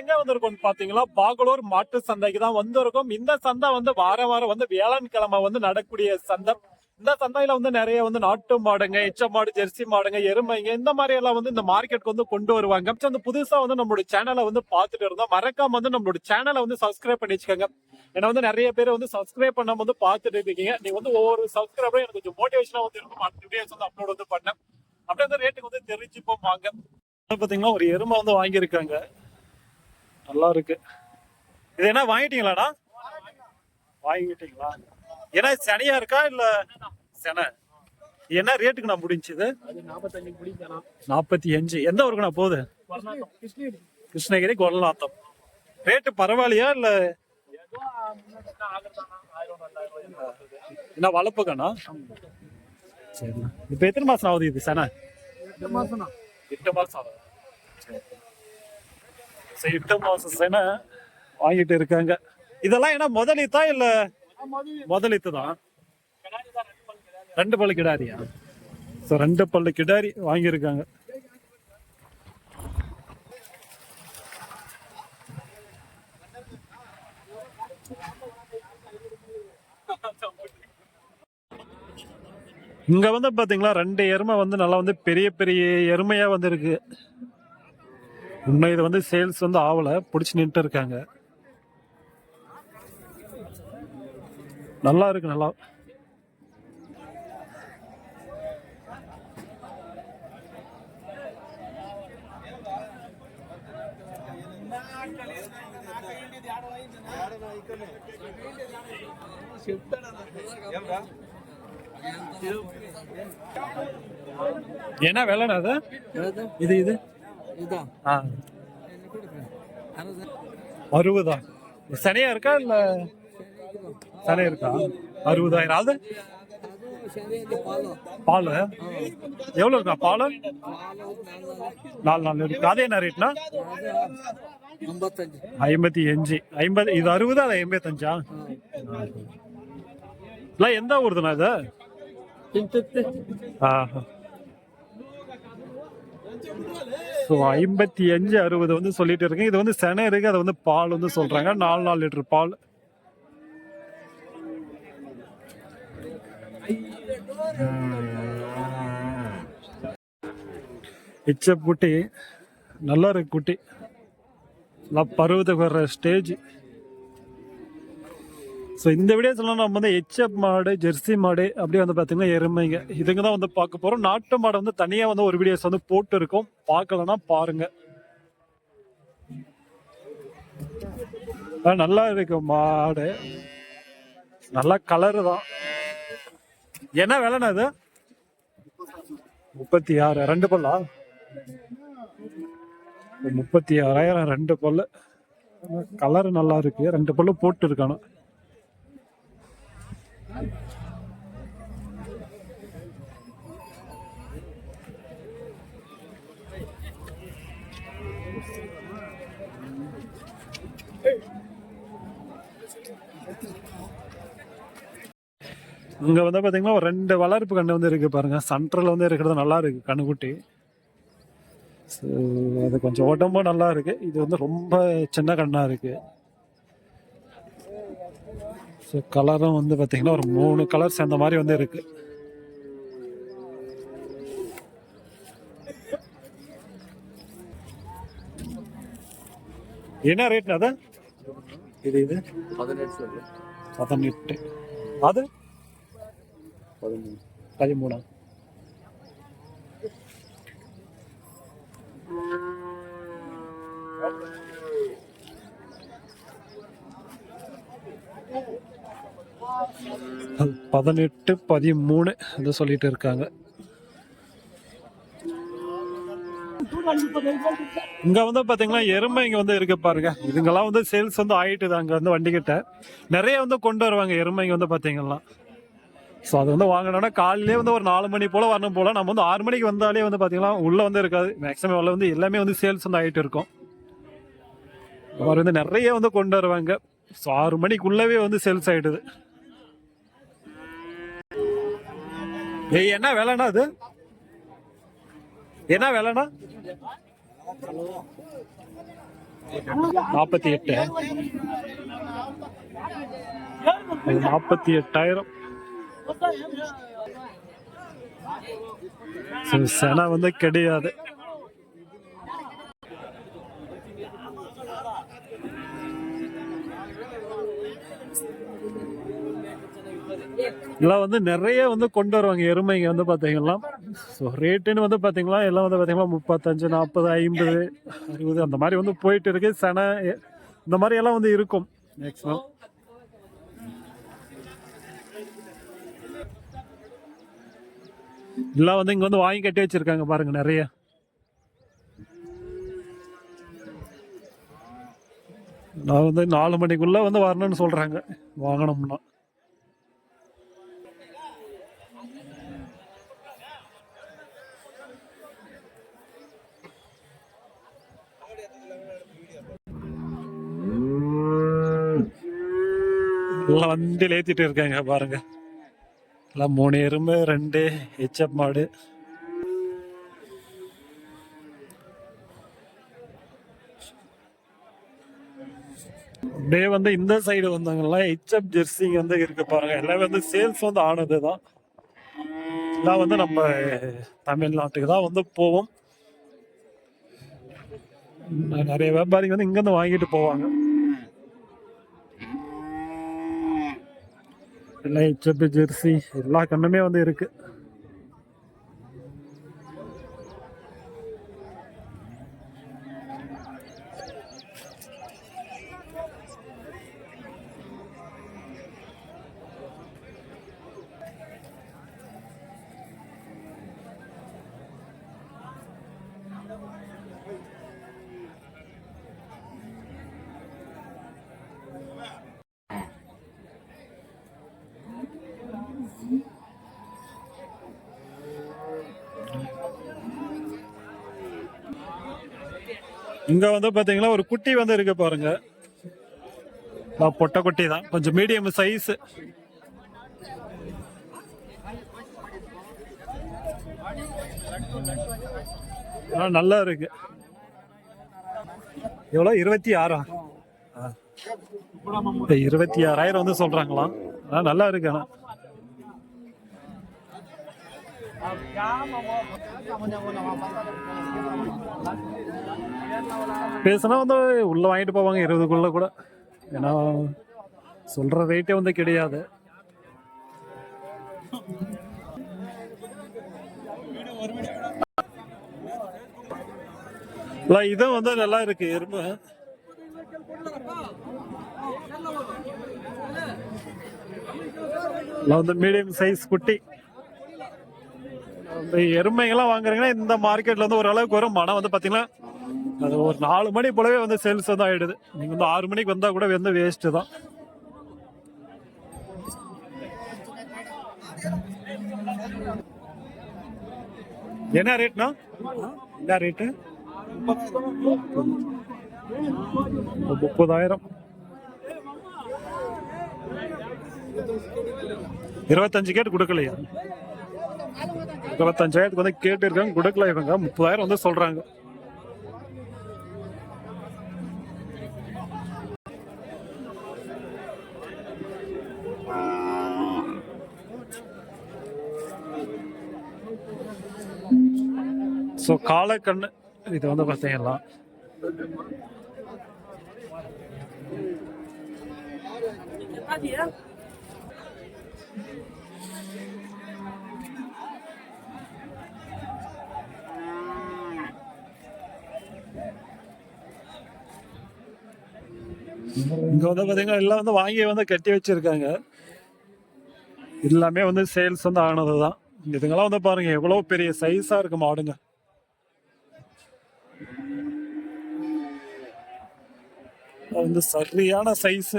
எங்க வந்திருக்கோம் பாத்தீங்களா? பாகலூர் மாட்டு சந்தைக்கு தான் வந்திருக்கோம். இந்த சந்தை வந்து வார வாரம் வந்து வியாழன் கிழமை வந்து நடக்கூடிய சந்தை. இந்த சந்தையில வந்து நிறைய வந்து நாட்டு மாடுங்க எச்ச மாடு ஜெர்சி மாடுங்க எருமைங்க இந்த மாதிரி எல்லாம் வந்து இந்த மார்க்கெட்டுக்கு வந்து கொண்டு வருவாங்க. வந்து புதுசா வந்து நம்மளோட சேனலை வந்து பார்த்துட்டு இருந்தோம். மறக்காம வந்து நம்மளோட சேனலை வந்து சப்ஸ்கிரைப் பண்ணி வச்சுக்கோங்க. ஏன்னா வந்து நிறைய பேர் வந்து சப்ஸ்கிரைப் பண்ணாம வந்து பார்த்துட்டு இருக்கீங்க. நீங்க வந்து ஒவ்வொரு சப்ஸ்கிரைபரும் எனக்கு கொஞ்சம் மோட்டிவேஷனா வந்து இருக்கும். அடுத்த வீடியோஸ் வந்து அப்லோட் வந்து பண்ணேன். அப்படியே வந்து ரேட்டுக்கு வந்து தெரிஞ்சுப்போம் வாங்க. பாத்தீங்கன்னா ஒரு எருமை வந்து வாங்கியிருக்காங்க. நல்லா இருக்கு இது என்ன வாங்கிட்டீங்களாடா? வாங்கிட்டீங்களா? ஏன்னா சனியா இருக்கா இல்ல சென? என்ன ரேட்டுக்கு நான் முடிஞ்சது நாற்பத்தி அஞ்சு. எந்த ஊருக்கு நான் போகுது கிருஷ்ணகிரி. கொல்லநாத்தம் ரேட்டு பரவாயில்லையா இல்ல? என்ன வளர்ப்புக்கண்ணா? சரிண்ணா. இப்ப எத்தனை மாசம் ஆகுது இது சென? எட்டு மாசம் எட்டு மாசம் ஆகுது. சரி எட்டு மாசம் சென வாங்கிட்டு இருக்காங்க. இதெல்லாம் என்ன முதலித்தா இல்ல முதலித்து தான்? ரெண்டு பல்லு கிடாரியா? ஸோ ரெண்டு பல்லு கிடாரி வாங்கியிருக்காங்க. இங்க வந்து பாத்தீங்களா ரெண்டு எருமை வந்து நல்லா வந்து பெரிய பெரிய எருமையா வந்து இருக்கு இன்னும் இது வந்து சேல்ஸ் வந்து ஆவல பிடிச்சி நின்று இருக்காங்க. நல்லா இருக்கு நல்லா. என்ன வேலைண்ணா அது? இது இது. ஆ. அறுபதா? சனியா இருக்கா இல்ல? சனியா இருக்கா? அறுபதாயிரம் அது? பால். எவ்வளவு இருக்கா? பால்? நாலு நாலு இருக்கு. அது என்ன ரேட்னா ஐம்பத்தி அஞ்சு. ஐம்பது இது அறுபது அது ஐம்பத்தஞ்சா இல்லை எந்த ஊருதுண்ணா இது? ஆஹா. ஸோ ஐம்பத்தி அஞ்சு அறுபது வந்து சொல்லிட்டு இருக்கேன். இது வந்து செனையருக்கு அதை வந்து பால் வந்து சொல்றாங்க. நாலு நாலு லிட்டர் பால். இச்ச குட்டி நல்லா இருக்கு குட்டி. நல்லா பருவத்துக்கு வர்ற ஸ்டேஜ் ஸோ இந்த வீடியோ சொல்லணும் நம்ம வந்து ஹெச்எப் மாடு ஜெர்சி மாடு அப்படியே வந்து பார்த்தீங்கன்னா எருமைங்க. இதுங்க தான் வந்து பார்க்க போகிறோம் நாட்டு மாடு வந்து தனியாக வந்து ஒரு வீடியோஸ் வந்து போட்டு இருக்கோம் பார்க்கலன்னா பாருங்க. ஆ, நல்லா இருக்கு மாடு. நல்லா கலரு தான். என்ன விலைண்ணா இது? முப்பத்தி ஆறு ரெண்டு பல்லா? முப்பத்தி ஆறாயிரம் ரெண்டு பல்லு. கலர் நல்லா இருக்கு. ரெண்டு பல்லு போட்டு இருக்கானு இங்க வந்து பாத்தீங்கன்னா ஒரு ரெண்டு வளர்ப்பு கண்ணு வந்து இருக்கு பாருங்க. சென்ட்ரல் வந்து இருக்கிறது நல்லா இருக்கு கண்ணுக்குட்டி. ஸோ அது கொஞ்சம் உடம்பும் நல்லா இருக்கு. இது வந்து ரொம்ப சின்ன கண்ணா இருக்கு. ஸோ கலரும் வந்து பாத்தீங்கன்னா ஒரு மூணு கலர் சேர்ந்த மாதிரி வந்து இருக்கு. என்ன ரேட்னா அது? இது இது. பதினெட்டு அது? பதிமூணு பதிமூணா. பதினெட்டு பதிமூணு அது சொல்லிட்டு இருக்காங்க. இங்க வந்து பாத்தீங்கன்னா எருமை இங்க வந்து இருக்கு பாருங்க. இதுங்கெல்லாம் வந்து சேல்ஸ் வந்து ஆயிட்டுது அங்க வந்து வண்டிக்கிட்ட நிறைய வந்து கொண்டு வருவாங்க எருமை இங்க வந்து பாத்தீங்கன்னா. ஸோ அது வந்து வாங்கினோம்னா காலையிலே வந்து ஒரு நாலு மணி போல வரணும் போல. நம்ம வந்து ஆறு மணிக்கு வந்தாலே வந்து பாத்தீங்கன்னா உள்ள வந்து இருக்காது. மேக்ஸிமம் உள்ள வந்து எல்லாமே வந்து சேல்ஸ் வந்து ஆயிட்டு இருக்கும். அவர் வந்து நிறைய வந்து கொண்டு வருவாங்க. ஸோ ஆறு மணிக்குள்ளவே வந்து சேல்ஸ் ஆயிடுது. ஏய் என்ன விலைண்ணா அது? என்ன விலைண்ணா? நாற்பத்தி எட்டு. நாற்பத்தி எட்டாயிரம். சென வந்து கிடையாது. எல்லாம் வந்து நிறைய வந்து கொண்டு வருவாங்க. எருமைங்க வந்து பார்த்தீங்கன்னா ஸோ ரேட்டுன்னு வந்து பார்த்தீங்களா எல்லாம் வந்து பார்த்தீங்கன்னா முப்பத்தஞ்சு நாற்பது ஐம்பது அறுபது அந்த மாதிரி வந்து போயிட்டு இருக்கு. சென இந்த மாதிரி எல்லாம் வந்து இருக்கும். மேக்ஸிமம் எல்லாம் வந்து இங்க வந்து வாங்கி கட்டி வச்சிருக்காங்க பாருங்க நிறைய. நான் வந்து நாலு மணிக்குள்ள வந்து வரணும்னு சொல்றாங்க. வாங்கணும்னா. எல்லாம் வண்டியில் ஏத்திட்டு இருக்காங்க பாருங்க. எல்லாம் மூணு எறும்பு ரெண்டு ஹெச்எப் மாடு. அப்படியே வந்து இந்த சைடு வந்தவங்கலாம் ஹெச்எப் ஜெர்சிங் வந்து இருக்கு பாருங்க. எல்லாமே வந்து சேல்ஸ் வந்து ஆனது தான் எல்லாம் வந்து நம்ம தமிழ்நாட்டுக்கு தான் வந்து போவோம். நிறைய வியாபாரிங்க வந்து இங்கேருந்து வாங்கிட்டு போவாங்க. எல்லாம் ஹெச்எப் ஜெர்சி எல்லா கண்ணுமே வந்து இருக்குது இங்க வந்து பாத்தீங்கன்னா ஒரு குட்டி வந்து இருக்கு பாருங்க. நான் பொட்டை குட்டி தான். கொஞ்சம் மீடியம் சைஸ் நல்லா இருக்கு. எவ்வளோ? இருபத்தி ஆறா? இருபத்தி ஆறாயிரம் வந்து சொல்றாங்களாம் ஆனால் நல்லா இருக்கு ஆனா. பேசுனா வந்து உள்ள வாங்கிட்டு போவாங்க இருபதுக்குள்ள கூட. ஏன்னா சொல்ற ரேட்டே வந்து கிடையாது. இல்ல, இது வந்து நல்லா இருக்கு எறும்பு. வந்து மீடியம் சைஸ் குட்டி. இந்த எருமைகள்லாம் வாங்குறீங்கன்னா இந்த மார்க்கெட்ல வந்து ஓரளவுக்கு வரும். மனம் வந்து பாத்தீங்கன்னா அது ஒரு நாலு மணி போலவே வந்து சேல்ஸ் வந்து ஆயிடுது. நீங்க வந்து ஆறு மணிக்கு வந்தா கூட வந்து வேஸ்ட் தான். என்ன ரேட்னா என்ன ரேட்டு முப்பதாயிரம். இருபத்தஞ்சு கேட்டு கொடுக்கலையா? இருபத்தஞ்சாயிரத்துக்கு வந்து கேட்டு இருக்காங்க கொடுக்கல இவங்க. முப்பதாயிரம் வந்து சொல்றாங்க. ஸோ காலக்கண்ணு இது வந்து பார்த்தீங்கன்னா இங்க வந்து பாத்தீங்கன்னா எல்லாம் வந்து வாங்கி வந்து கட்டி வச்சிருக்காங்க. எல்லாமே வந்து சேல்ஸ் வந்து ஆனதுதான். இதுங்கெல்லாம் வந்து பாருங்க எவ்வளவு பெரிய சைஸா இருக்கு மாடுங்க. வந்து சரியான சைஸ்